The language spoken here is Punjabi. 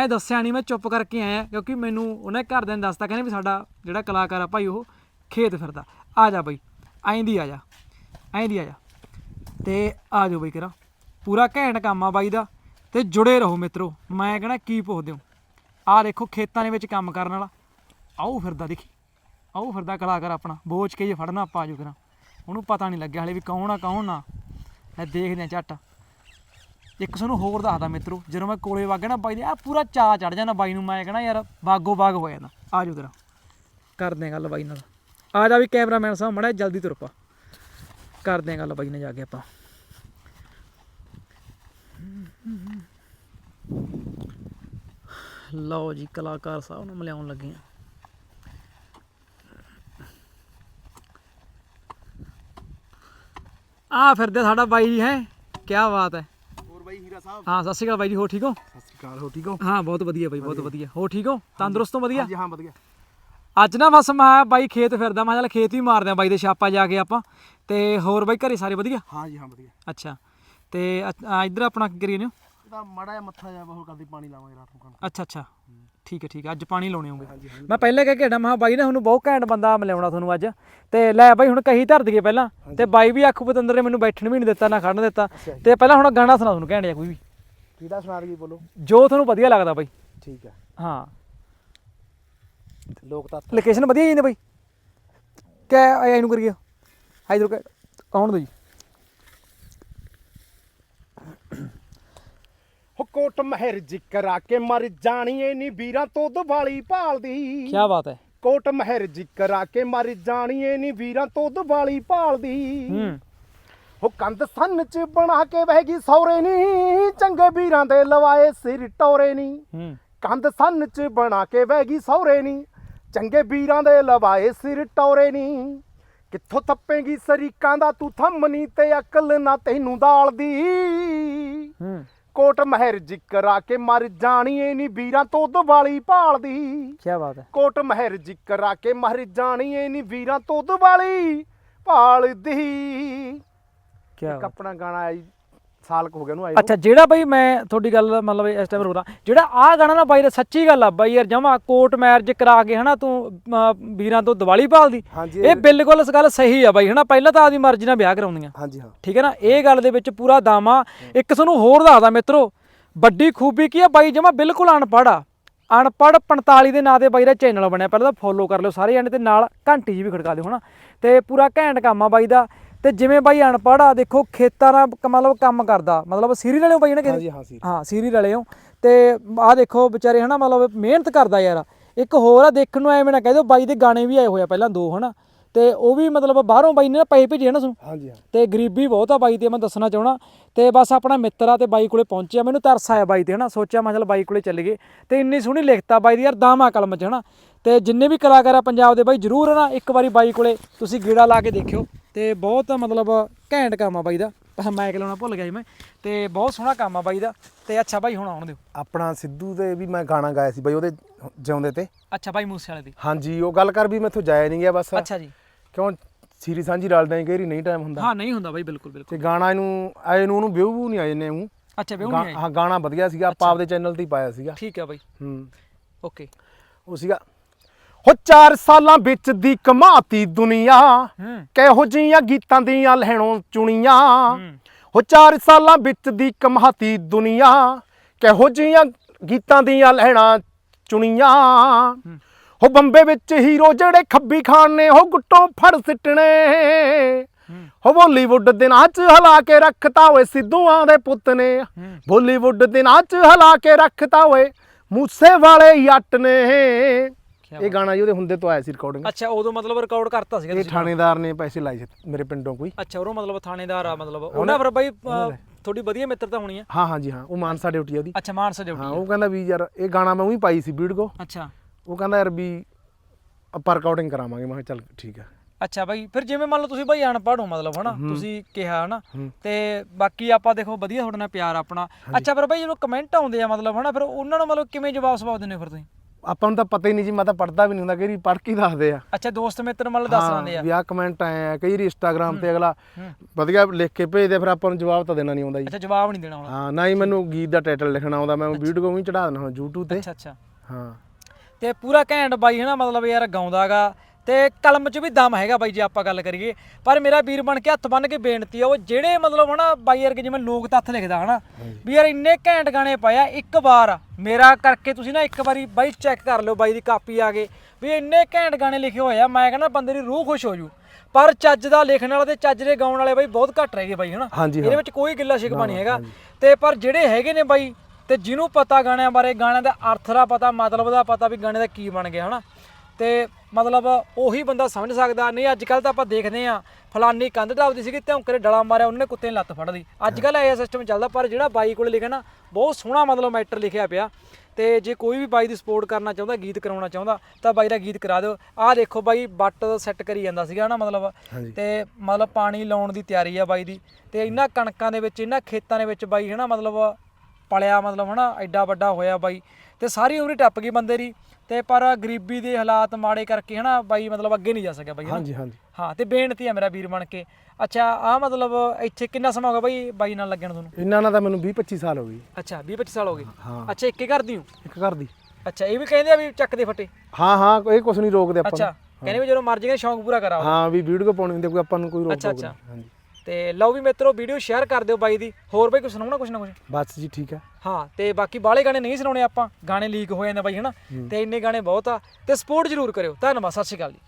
ਮੈਂ ਦੱਸਿਆ ਨਹੀਂ ਮੈਂ ਚੁੱਪ ਕਰਕੇ ਆਇਆ, ਕਿਉਂਕਿ ਮੈਨੂੰ ਉਹਨੇ ਘਰਦਿਆਂ ਨੇ ਦੱਸਤਾ, ਕਹਿੰਦੇ ਵੀ ਸਾਡਾ ਜਿਹੜਾ ਕਲਾਕਾਰ ਆ ਭਾਈ ਉਹ ਖੇਤ ਫਿਰਦਾ। ਆ ਜਾ ਬਾਈ ਐਂ ਦੀ ਆ ਜਾ ਐਂ ਦੀ ਆ ਜਾ। ਤੇ ਆ ਜਾਓ ਬਾਈ ਕਰਾ ਪੂਰਾ ਘੈਂਟ ਕੰਮ ਆ ਬਾਈ ਦਾ, ਤੇ ਜੁੜੇ ਰਹੋ ਮਿੱਤਰੋ, ਮੈਂ ਕਹਣਾ ਕੀ ਪੁੱਛਦੇ ਹੋ? ਆਹ ਦੇਖੋ ਖੇਤਾਂ ਦੇ ਵਿੱਚ ਕੰਮ ਕਰਨ ਵਾਲਾ ਆਓ ਫਿਰਦਾ ਦੇਖੀ ਆਓ ਫਿਰਦਾ ਕਲਾਕਾਰ ਆਪਣਾ, ਬੋਝ ਕੇ ਜੇ ਫੜਨਾ ਆਪਾਂ ਆਜੋ ਕਰਾਂ ਉਹਨੂੰ ਪਤਾ ਨਹੀਂ ਲੱਗਿਆ ਹਲੇ ਵੀ ਕੌਣ ਆ, ਕੌਣ ਨਾ। ਮੈਂ ਦੇਖਦੇ ਆ ਝੱਟ। ਇੱਕ ਤੁਹਾਨੂੰ ਹੋਰ ਦੱਸਦਾ ਮਿੱਤਰੋ, ਜਦੋਂ ਮੈਂ ਕੋਲੇ ਵਗ ਗਿਆ ਨਾ ਬਾਈ ਦੇ ਆ ਪੂਰਾ ਚਾਹ ਚੜ ਜਾਂਦਾ ਬਾਈ ਨੂੰ, ਮੈਂ ਕਹਣਾ ਯਾਰ ਬਾਗੋ ਬਾਗ ਹੋ ਜਾਂਦਾ। ਆਜੋ ਕਰਾਂ ਕਰਦੇ ਆ ਗੱਲ ਬਾਈ ਨਾਲ। ਆ ਜਾ ਵੀ ਕੈਮਰਾਮੈਨ ਸਾਹਿਬ, ਮੜਾ ਜਲਦੀ ਤੁਰ ਪਾ। ਕਰਦੇ ਆ ਗੱਲ ਬਾਈ ਨਾਲ ਜਾ ਕੇ ਆਪਾਂ। ਲਓ ਜੀ, ਕਲਾਕਾਰ ਸਾਹਿਬ ਨੂੰ ਮਿਲਾਉਣ ਲੱਗੇ ਆ ਆ ਫਿਰਦੇ ਸਾਡਾ ਬਾਈ ਜੀ, ਹੈ। ਕੀ ਬਾਤ ਹੈ। ਹੀਰਾ ਸਾਹਿਬ ਹਾਂ ਸਤਿ ਸ਼੍ਰੀ ਅਕਾਲ ਬਾਈ ਜੀ ਹੋ ਠੀਕ ਹੋ? ਸਤਿ ਸ਼੍ਰੀ ਅਕਾਲ ਹੋ ਠੀਕ ਹੋ? ਹਾਂ ਬਹੁਤ ਵਧੀਆ ਬਾਈ ਬਹੁਤ ਵਧੀਆ। ਹੋ ਠੀਕ ਹੋ? ਤੰਦਰੁਸਤ ਹੋ ਵਧੀਆ? ਹਾਂਜੀ ਹਾਂ ਵਧੀਆ। ਅੱਜ ਨਾ ਬਸ ਮੈਂ ਬਾਈ ਖੇਤ ਫਿਰਦਾ ਮੈਂ ਚੱਲ ਖੇਤ ਵੀ ਮਾਰਦੇ ਆ ਬਾਈ ਦੇ ਛਾਪਾ ਜਾ ਕੇ ਆਪਾਂ। ਤੇ ਹੋਰ ਬਾਈ ਘਰੇ ਸਾਰੇ ਵਧੀਆ? ਹਾਂਜੀ ਹਾਂ ਵਧੀਆ। ਅੱਛਾ। ਤੇ ਇੱਧਰ ਆਪਣਾ ਕੀ ਕਰੀ ਨੇ? ਇਹਦਾ ਮਾੜਾ ਜਿਹਾ ਮੱਥਾ ਜਾ ਬਹੁਤ ਕਰਦੀ ਪਾਣੀ ਲਾਵਾਂਗੇ ਰਾਤ ਨੂੰ ਕਣਕ। ਅੱਛਾ ਅੱਛਾ। ਠੀਕ ਹੈ ਠੀਕ ਹੈ। ਅੱਜ ਪਾਣੀ ਲਾਉਣੇ ਹੋਗੇ ਹਾਂਜੀ ਮੈਂ ਪਹਿਲੇ ਕਹਿ ਕੇ ਹਟਾ ਮੈਂ ਕਿਹਾ ਬਾਈ ਨੇ ਤੁਹਾਨੂੰ ਬਹੁਤ ਘੈਂਟ ਬੰਦਾ ਮਿਲਾਉਣਾ ਤੁਹਾਨੂੰ ਅੱਜ। ਤੇ ਲੈ ਬਾਈ ਹੁਣ ਕਹੀ ਧਰ ਦਈਏ ਪਹਿਲਾਂ। ਤੇ ਬਾਈ ਵੀ ਆਖੂ ਪਤੰਦਰ ਨੇ ਮੈਨੂੰ ਬੈਠਣ ਵੀ ਨਹੀਂ ਦਿੱਤਾ ਨਾ ਖੜਨ ਦਿੱਤਾ। ਤੇ ਪਹਿਲਾਂ ਹੁਣ ਗਾਣਾ ਸੁਣਾ ਤੁਹਾਨੂੰ ਘੈਂਟ ਜਿਹਾ ਕੋਈ ਵੀ। ਕਿਹੜਾ ਸੁਣਾ ਦਈਏ ਬੋਲੋ। ਜੋ ਤੁਹਾਨੂੰ ਵਧੀਆ ਲੱਗਦਾ ਬਾਈ। ਠੀਕ ਹੈ। ਹਾਂ। ਲੋਕ ਤੱਤ ਲੋਕੇਸ਼ਨ ਵਧੀਆ ਜੀ ਨੇ ਬਾਈ। ਕੈ ਇਹਨੂੰ ਕਰੀਏ। ਕੈ ਆਉਣ ਦੋ ਜੀ? ਕੋਟ ਮਹਿਰ ਜ਼ਿਕਰ ਆ ਕੇ ਮਰ ਜਾਣੀ ਏ ਨੀ ਵੀਰਾਂ ਤੋਂ ਦਿਵਾਲੀ ਭਾਲਦੀ। ਕੀ ਬਾਤ ਹੈ। ਕੋਟ ਮਹਿਰ ਜ਼ਿਕਰ ਆ ਕੇ ਮਰ ਜਾਣੀ ਏ ਨੀ ਵੀਰਾਂ ਤੋਂ ਦਿਵਾਲੀ ਭਾਲਦੀ। ਹੂੰ। ਹੋ ਕੰਧ ਸੰਨ ਚ ਬਣਾ ਕੇ ਵਹਿ ਗਈ ਸੌਰੇ ਨੀ ਚੰਗੇ ਵੀਰਾਂ ਦੇ ਲਵਾਏ ਸਿਰ ਟੋਰੇ ਨੀ। ਹੂੰ। ਕੰਧ ਸੰਨ ਚ ਬਣਾ ਕੇ ਵਹਿ ਗਈ ਸਹੁਰੇ ਨੀ ਚੰਗੇ ਵੀਰਾਂ ਦੇ ਲਵਾਏ ਸਿਰ ਟੌਰੇ ਨੀ। ਕਿੱਥੋਂ ਥੱਪੇਂਗੀ ਸਰੀਕਾਂ ਦਾ ਤੂੰ ਥੰਮਨੀ ਤੇ ਅਕਲ ਨਾ ਤੈਨੂੰ ਦਾਲਦੀ। ਹੂੰ। ਕੋਟ ਮਹਿਰ ਜ਼ਿਕਰ ਆ ਕੇ ਮਰ ਜਾਣੀ ਏ ਨੀ ਵੀਰਾਂ ਤੋਂ ਦਿਵਾਲੀ ਭਾਲਦੀ। ਕੀ ਬਾਤ ਹੈ। ਕੋਟ ਮਹਿਰ ਜ਼ਿਕਰ ਆ ਕੇ ਮਰ ਜਾਣੀ ਏ ਨੀ ਵੀਰਾਂ ਤੋਂ ਦਿਵਾਲੀ ਭਾਲਦੀ। ਕੀ ਇੱਕ ਆਪਣਾ ਗਾਣਾ ਆਇਆ ਜੀ। ਸਾਲ ਕੁ ਹੋ ਗਿਆ ਉਹਨੂੰ ਆਏ। ਅੱਛਾ ਜਿਹੜਾ ਬਾਈ ਮੈਂ ਤੁਹਾਡੀ ਗੱਲ ਮਤਲਬ ਇਸ ਟਾਈਮ ਰੋਦਾ ਜਿਹੜਾ ਆਹ ਗਾਣਾ ਨਾ ਬਾਈ ਦਾ ਸੱਚੀ ਗੱਲ ਆ ਬਾਈ ਯਾਰ ਜਮਾ ਕੋਰਟ ਮੈਰਿਜ ਕਰਾ ਕੇ ਹਨਾ ਤੂੰ ਵੀਰਾਂ ਤੋਂ ਦੀਵਾਲੀ ਭਾਲਦੀ। ਇਹ ਬਿਲਕੁਲ ਇਸ ਗੱਲ ਸਹੀ ਆ ਬਾਈ ਹਨਾ ਪਹਿਲਾਂ ਤਾਂ ਆਪਦੀ ਮਰਜ਼ੀ ਨਾਲ ਵਿਆਹ ਕਰਾਉਂਦੀਆਂ। ਹਾਂਜੀ ਹਾਂ। ਠੀਕ ਹੈ ਨਾ ਇਹ ਗੱਲ ਦੇ ਵਿੱਚ ਪੂਰਾ ਦਾਮਾ ਇੱਕ ਤੁਹਾਨੂੰ ਹੋਰ ਦੱਸਦਾ ਮਿੱਤਰੋ ਵੱਡੀ ਖੂਬੀ ਕੀ ਆ ਬਾਈ ਜਮਾ ਬਿਲਕੁਲ ਅਨਪੜ੍ਹ ਆ। ਅਨਪੜ੍ਹ 45 ਦੇ ਨਾਂ ਤੇ ਬਾਈ ਦਾ ਚੈਨਲ ਬਣਿਆ ਪਹਿਲਾਂ ਤਾਂ ਫੋਲੋ ਕਰ ਲਿਓ ਸਾਰੇ ਜਾਣੇ ਤੇ ਨਾਲ ਘੰਟੀ ਜੀ ਵੀ ਖੜਕਾ ਦਿਓ ਹਨਾ। ਤੇ ਪੂਰਾ ਘੈਂਟ ਕੰਮ ਆ ਬਾਈ ਦਾ। ਤੇ ਜਿਵੇਂ ਬਾਈ ਅਨਪੜ੍ਹ ਆ ਦੇਖੋ ਖੇਤਾਂ ਦਾ ਕ- ਮਤਲਬ ਕੰਮ ਕਰਦਾ। ਮਤਲਬ ਸੀਰੀਅਲ ਵਾਲੇ ਹੋ ਬਾਈ ਨਾ ਹਾਂਜੀ ਹਾਂ ਸੀ ਹਾਂ ਵਾਲੇ ਹੋ। ਤੇ ਆਹ ਦੇਖੋ ਵਿਚਾਰੇ ਹਨਾ ਮਤਲਬ ਮਿਹਨਤ ਕਰਦਾ ਯਾਰ। ਇੱਕ ਹੋਰ ਆ ਦੇਖਣ ਨੂੰ ਐਵੇਂ ਨਾ ਕਹਿ ਦਿਓ ਬਾਈ ਦੇ ਗਾਣੇ ਵੀ ਆਏ ਹੋਏ ਆ ਪਹਿਲਾਂ ਦੋ ਹਨਾ। ਤੇ ਉਹ ਵੀ ਮਤਲਬ ਬਾਹਰੋਂ ਬਾਈ ਨੇ ਨਾ ਪੈਸੇ ਭੇਜੇ ਨਾ ਤੁਹਾਨੂੰ ਹਾਂਜੀ ਹਾਂ। ਤੇ ਗਰੀਬੀ ਬਹੁਤ ਆ ਬਾਈ ਤੇ ਮੈਂ ਦੱਸਣਾ ਚਾਹਣਾ ਤੇ ਬਸ ਆਪਣਾ ਮਿੱਤਰ ਆ ਤੇ ਬਾਈ ਕੋਲੇ ਪਹੁੰਚਿਆ। ਮੈਨੂੰ ਤਰਸ ਆਇਆ ਬਾਈ ਤੇ ਹਨਾ। ਸੋਚਿਆ ਮੈਂ ਚੱਲ ਬਾਈ ਕੋਲੇ ਚੱਲ ਗਏ। ਤੇ ਇੰਨੀ ਸੋਹਣੀ ਲਿਖਤਾ ਬਾਈ ਦੀ ਯਾਰ ਦਾਮਾ ਕਲਮ ਚ ਹਨਾ। ਤੇ ਜਿੰਨੇ ਵੀ ਕਲਾਕਾਰ ਆ ਪੰਜਾਬ ਦੇ ਬਾਈ ਜਰੂਰ ਨਾ ਇੱਕ ਵਾਰੀ ਬਾਈ ਕੋਲੇ ਤੁਸੀਂ ਗੀੜਾ ਲਾ ਕੇ ਦੇਖਿਓ। ਤੇ ਬਹੁਤ ਮਤਲਬ ਘੈਂਟ ਕੰਮ ਆ ਬਾਈ ਦਾ। ਮੈਂ ਲਾਉਣਾ ਭੁੱਲ ਗਿਆ ਜੀ ਮੈਂ। ਤੇ ਬਹੁਤ ਸੋਹਣਾ ਕੰਮ ਆ ਬਾਈ ਦਾ। ਤੇ ਅੱਛਾ ਬਾਈ ਹੁਣ ਆਉਣ ਦਿਓ। ਆਪਣਾ ਸਿੱਧੂ ਦੇ ਵੀ ਮੈਂ ਗਾਣਾ ਗਾਇਆ ਸੀ ਬਈ ਉਹਦੇ ਜਿਉਂਦੇ ਤੇ। ਅੱਛਾ ਬਾਈ ਮੂਸੇ ਵਾਲੇ ਦੀ। ਹਾਂਜੀ ਉਹ ਗੱਲ ਕਰ ਵੀ ਮੈਥੋਂ ਜਾਇਆ ਨਹੀਂ ਗਿਆ ਬਸ। ਅੱਛਾ ਜੀ। ਕਿਉਂ? ਸੀਰੀ ਸਾਂਝੀ ਰਲਦਾ ਹੀ ਕਈ ਨਹੀਂ ਟਾਈਮ ਹੁੰਦਾ। ਹਾਂ ਨਹੀਂ ਹੁੰਦਾ ਬਾਈ ਬਿਲਕੁਲ ਬਿਲਕੁਲ। ਤੇ ਗਾਣਾ ਇਹਨੂੰ ਆਏ ਨੂੰ ਉਹਨੂੰ ਵਿਊ ਨਹੀਂ ਆਏ ਨੇ ਉਹ। ਅੱਛਾ ਵਿਊ ਨਹੀਂ ਆਈ ਹਾਂ ਗਾਣਾ ਵਧੀਆ ਸੀਗਾ ਆਪਾਂ ਆਪਦੇ ਚੈਨਲ ਤੇ ਹੀ ਪਾਇਆ ਸੀਗਾ। ਠੀਕ ਆ ਬਾਈ। ਹੂੰ। ਓਕੇ। ਉਹ ਸੀਗਾ ਹੋ 4 ਸਾਲਾਂ ਵਿੱਚ ਦੀ ਕਮਾਤੀ ਦੁਨੀਆ। ਹੂੰ। ਕਿਹੋ ਜੀਆਂ ਗੀਤਾਂ ਦੀਆਂ ਲੈਣੋਂ ਚੁਣੀਆਂ। ਹੂੰ। ਹੋ 4 ਸਾਲਾਂ ਵਿੱਚ ਦੀ ਕਮਾਤੀ ਦੁਨੀਆ। ਕਿਹੋ ਜੀਆਂ ਗੀਤਾਂ ਦੀਆਂ ਲੈਣਾ ਚੁਣੀਆਂ। ਹੋ। ਬੰਬੇ ਵਿੱਚ ਹੀਰੋ ਜਿਹੜੇ ਖੱਬੀ ਖਾਨ ਨੇ ਉਹ ਗੁੱਟੋਂ ਫੜ ਸਿੱਟਣੇ। ਹੂੰ। ਬਾਲੀਵੁੱਡ ਦੇ ਨਾਚ ਹਲਾ ਕੇ ਰੱਖਤਾ ਓਏ ਸਿੱਧੂਆਂ ਦੇ ਪੁੱਤ ਨੇ। ਬਾਲੀਵੁੱਡ ਦੇ ਨਾਚ ਹਲਾ ਕੇ ਰੱਖਤਾ ਓਏ ਮੂਸੇ ਵਾਲੇ ਜੱਟ ਨੇ। ਇਹ ਗਾਣਾ ਜੀ ਉਹਦੇ ਹੁੰਦੇ ਤੋਂ ਆਇਆ ਸੀ ਰਿਕਾਰਡਿੰਗ ਅੱਛਾ ਉਦੋਂ ਮਤਲਬ ਰਿਕਾਰਡ ਕਰਤਾ ਸੀਗਾ ਇਹ ਤੁਸੀਂ ਥਾਣੇਦਾਰ ਨੇ ਪੈਸੇ ਲਾਏ ਸੀ ਮੇਰੇ ਪਿੰਡੋਂ ਕੋਈ। ਅੱਛਾ ਉਹ ਮਤਲਬ ਥਾਣੇਦਾਰ ਆ ਮਤਲਬ। ਉਹਨਾਂ ਫਿਰ ਬਾਈ ਅਹ, ਥੋੜੀ ਵਧੀਆ ਮਿੱਤਰਤਾ ਹੋਣੀ ਆ? ਹਾਂ ਹਾਂ ਜੀ ਹਾਂ ਉਹ ਮਾਨਸਾ ਡਿਊਟੀ ਆ ਉਹਦੀ। ਅੱਛਾ ਮਾਨਸਾ ਹਾਂ ਡਿਊਟੀ ਉਹ ਕਹਿੰਦਾ ਵੀ ਯਾਰ ਇਹ ਗਾਣਾ ਮੈਂ ਉਹੀ ਪਾਈ ਸੀ ਵੀਡੀਓ ਅੱਛਾ। ਉਹ ਕਹਿੰਦਾ ਯਾਰ ਵੀ ਆਪਾਂ ਰਿਕਾਰਡਿੰਗ ਕਰਾਵਾਂਗੇ ਮੈਂ ਕਿਹਾ ਚੱਲ ਠੀਕ ਆ। ਅੱਛਾ ਬਾਈ ਫਿਰ ਜਿਵੇਂ ਮੰਨ ਲਓ ਤੁਸੀਂ ਬਾਈ ਅਨਪੜ੍ਹ ਹੋ ਮਤਲਬ ਹਨਾ? ਤੁਸੀਂ ਕਿਹਾ ਹਨਾ। ਤੇ ਬਾਕੀ ਆਪਾਂ ਦੇਖੋ ਵਧੀਆ ਤੁਹਾਡੇ ਨਾਲ ਪਿਆਰ ਆਪਣਾ। ਅੱਛਾ ਫਿਰ ਬਾਈ ਜਦੋਂ ਕਮੈਂਟ ਆਉਂਦੇ ਆ ਮਤਲਬ ਹਨਾ? ਫਿਰ ਉਹਨਾਂ ਨੂੰ ਮਤਲਬ ਕਿਵੇਂ ਜਵਾਬ ਸਵਾਬ ਦਿੰਦੇ ਹੋ ਫਿਰ ਤੁਸੀਂ? ਆਪਾਂ ਨੂੰ ਤਾਂ ਪਤਾ ਹੀ ਨਹੀਂ ਜੀ ਮੈਂ ਤਾਂ ਪੜਦਾ ਵੀ ਨਹੀਂ ਹੁੰਦਾ ਕਈ ਪੜ ਕੇ ਹੀ ਦੱਸਦੇ ਆ। ਅੱਛਾ ਦੋਸਤ ਮਿੱਤਰ ਮਤਲਬ ਦੱਸ ਲੈਂਦੇ ਆ। ਵੀ ਆਹ ਕਮੈਂਟ ਆਏ ਆ ਕਈ ਇੰਸਟਾਗ੍ਰam ਤੇ ਅਗਲਾ ਵਧੀਆ ਲਿਖ ਕੇ ਭੇਜਦੇ ਫਿਰ ਆਪਾਂ ਨੂੰ ਜਵਾਬ ਤਾਂ ਦੇਣਾ ਨਹੀਂ ਆਉਂਦਾ ਜੀ। ਅੱਛਾ ਜਵਾਬ ਨਹੀਂ ਦੇਣਾ ਹੁਣ ਹਾਂ ਨਾ ਹੀ ਮੈਨੂੰ ਗੀਤ ਦਾ ਟਾਈਟਲ ਲਿਖਣਾ ਆਉਂਦਾ ਮੈਂ ਵੀਡੀਓ ਵੀ ਚੜਾ ਦਿੰਦਾ ਹਾਂ YouTube ਤੇ। ਅੱਛਾ ਅੱਛਾ। ਹਾਂ। ਤੇ ਪੂਰਾ ਘੈਂਟ ਬਾਈ ਹਨਾ ਮਤਲਬ ਯਾਰ ਗਾਉਂਦਾਗਾ ਤੇ ਕਲਮ 'ਚ ਵੀ ਦਮ ਹੈਗਾ ਬਾਈ ਜੇ ਆਪਾਂ ਗੱਲ ਕਰੀਏ। ਪਰ ਮੇਰਾ ਵੀਰ ਬਣ ਕੇ ਹੱਥ ਬੰਨ ਕੇ ਬੇਨਤੀ ਆ ਉਹ ਜਿਹੜੇ ਮਤਲਬ ਹਨਾ ਬਾਈ ਯਾਰ ਜਿਵੇਂ ਲੋਕ ਤੱਥ ਲਿਖਦਾ ਹਨਾ ਵੀ ਯਾਰ ਇੰਨੇ ਘੈਂਟ ਗਾਣੇ ਪਏ ਆ ਇੱਕ ਵਾਰ ਮੇਰਾ ਕਰਕੇ ਤੁਸੀਂ ਨਾ ਇੱਕ ਵਾਰੀ ਬਾਈ ਚੈੱਕ ਕਰ ਲਿਓ ਬਾਈ ਦੀ ਕਾਪੀ ਆ ਕੇ ਵੀ ਇੰਨੇ ਘੈਂਟ ਗਾਣੇ ਲਿਖੇ ਹੋਏ ਆ ਮੈਂ ਕਹਿੰਦਾ ਬੰਦੇ ਦੀ ਰੂਹ ਖੁਸ਼ ਹੋ ਜੂ। ਪਰ ਚੱਜ ਦਾ ਲਿਖਣ ਵਾਲਾ ਤੇ ਚੱਜ ਦੇ ਗਾਉਣ ਵਾਲੇ ਬਾਈ ਬਹੁਤ ਘੱਟ ਰਹਿ ਗਏ ਬਾਈ ਹਨਾ। ਇਹਦੇ ਵਿੱਚ ਕੋਈ ਗਿੱਲਾ ਸ਼ਿਕਵਾ ਨਹੀਂ ਹੈਗਾ। ਤੇ ਪਰ ਜਿਹੜੇ ਹੈਗੇ ਨੇ ਬਾਈ ਤੇ ਜਿਹਨੂੰ ਪਤਾ ਗਾਣਿਆਂ ਬਾਰੇ ਗਾਣਿਆਂ ਦਾ ਅਰਥ ਦਾ ਪਤਾ ਮਤਲਬ ਦਾ ਪਤਾ ਵੀ ਗਾਣੇ ਦਾ ਕੀ ਬਣ ਗਿਆ ਹਨਾ। ਤੇ ਮਤਲਬ ਉਹੀ ਬੰਦਾ ਸਮਝ ਸਕਦਾ ਨਹੀਂ ਅੱਜ ਕੱਲ ਤਾਂ ਆਪਾਂ ਦੇਖਦੇ ਆ ਫਲਾਨੀ ਕੰਧ ਢਾਬਦੀ ਸੀਗੀ ਧੌਂਕਰੇ ਡਲਾ ਮਾਰਿਆ ਉਹਨੇ ਕੁੱਤੇ ਨੇ ਲੱਤ ਫੜ ਲਈ। ਅੱਜ ਕੱਲ ਇਹ ਸਿਸਟਮ ਚੱਲਦਾ ਪਰ ਜਿਹੜਾ ਬਾਈ ਕੋਲੇ ਲਿਖਿਆ ਨਾ ਬਹੁਤ ਸੋਹਣਾ ਮਤਲਬ ਮੈਟਰ ਲਿਖਿਆ ਪਿਆ। ਤੇ ਜੇ ਕੋਈ ਵੀ ਬਾਈ ਦੀ ਸਪੋਰਟ ਕਰਨਾ ਚਾਹੁੰਦਾ ਗੀਤ ਕਰਾਉਣਾ ਚਾਹੁੰਦਾ ਤਾਂ ਬਾਈ ਦਾ ਗੀਤ ਕਰਾ ਦਿਓ। ਆਹ ਦੇਖੋ ਬਾਈ ਬੱਟ ਸੈੱਟ ਕਰੀ ਜਾਂਦਾ ਸੀਗਾ ਨਾ ਮਤਲਬ। ਤੇ ਮਤਲਬ ਪਾਣੀ ਲਾਉਣ ਦੀ ਤਿਆਰੀ ਆ ਬਾਈ ਦੀ। ਤੇ ਇਹਨਾਂ ਕਣਕਾਂ ਦੇ ਵਿੱਚ ਇਹਨਾਂ ਖੇਤਾਂ ਦੇ ਵਿੱਚ ਬਾਈ ਹਨਾ ਮਤਲਬ ਪਲਿਆ ਮਤਲਬ ਹਨਾ ਐਡਾ ਵੱਡਾ ਹੋਇਆ ਬਾਈ। ਤੇ ਸਾਰੀ ਉਮਰ ਹੀ ਟੱਪ ਗਈ ਬੰਦੇ ਦੀ। ਤੇ ਪਰ ਗਰੀਬੀ ਦੇ ਹਾਲਾਤ ਮਾੜੇ ਕਰਕੇ ਹਨਾ ਬਾਈ ਮਤਲਬ ਅੱਗੇ ਨਹੀਂ ਜਾ ਸਕਿਆ ਬਾਈ। ਹਾਂਜੀ ਹਾਂਜੀ। ਹਾਂ ਤੇ ਬੇਨਤੀ ਆ ਮੇਰਾ ਵੀਰ ਬਣ ਕੇ। ਅੱਛਾ ਆ ਮਤਲਬ ਇੱਥੇ ਕਿੰਨਾ ਸਮਾਂ ਹੋ ਗਿਆ ਬਾਈ ਬਾਈ ਨਾਲ ਲੱਗਣ ਤੁਹਾਨੂੰ ਇਹਨਾਂ ਨਾਲ ਤਾਂ ਮੈਨੂੰ 20 25 ਸਾਲ ਹੋ ਗਏ। ਅੱਛਾ 20 25 ਸਾਲ ਹੋ ਗਏ। ਹਾਂ। ਅੱਛਾ ਇੱਕੇ ਕਰਦੀ ਹੂੰ? ਇੱਕ ਘਰ ਦੀ। ਅੱਛਾ ਇਹ ਵੀ ਕਹਿੰਦੇ ਆ ਵੀ ਚੱਕ ਦੇ ਫੱਟੇ? ਹਾਂ ਹਾਂ ਇਹ ਕੁਝ ਨਹੀਂ ਰੋਕਦੇ ਆਪਾਂ। ਅੱਛਾ ਕਹਿੰਦੇ ਵੀ ਜਦੋਂ ਮਰਜ਼ੀ ਕਹਿੰਦੇ ਸ਼ੌਂਕ ਪੂਰਾ ਕਰਾਓ। ਹਾਂ ਵੀ ਵੀਡੀਓ ਪਾਉਣੀ ਹੁੰਦੀ ਕੋਈ ਆਪਾਂ ਨੂੰ ਕੋਈ ਰੋਕ ਅੱਛਾ, ਟੋਕ ਅੱਛਾ। ਨਹੀਂ। ਹਾਂਜੀ। ਤੇ ਲਓ ਵੀ ਮਿੱਤਰੋ ਵੀਡੀਓ ਸ਼ੇਅਰ ਕਰ ਦਿਓ ਬਾਈ ਦੀ। ਹੋਰ ਬਾਈ ਕੁਝ ਸੁਣਾਉਣਾ ਕੁਝ ਨਾ ਕੁਝ ਬਸ ਜੀ ਠੀਕ ਹੈ ਹਾਂ ਤੇ ਬਾਕੀ ਬਾਹਲੇ ਗਾਣੇ ਨਹੀਂ ਸੁਣਾਉਣੇ ਆਪਾਂ। ਗਾਣੇ ਲੀਕ ਹੋ ਜਾਂਦੇ ਬਾਈ ਹਨਾ? ਤੇ ਇੰਨੇ ਗਾਣੇ ਬਹੁਤ ਆ। ਤੇ ਸਪੋਰਟ ਜ਼ਰੂਰ ਕਰਿਓ। ਧੰਨਵਾਦ ਸਤਿ ਸ਼੍ਰੀ ਅਕਾਲ ਜੀ।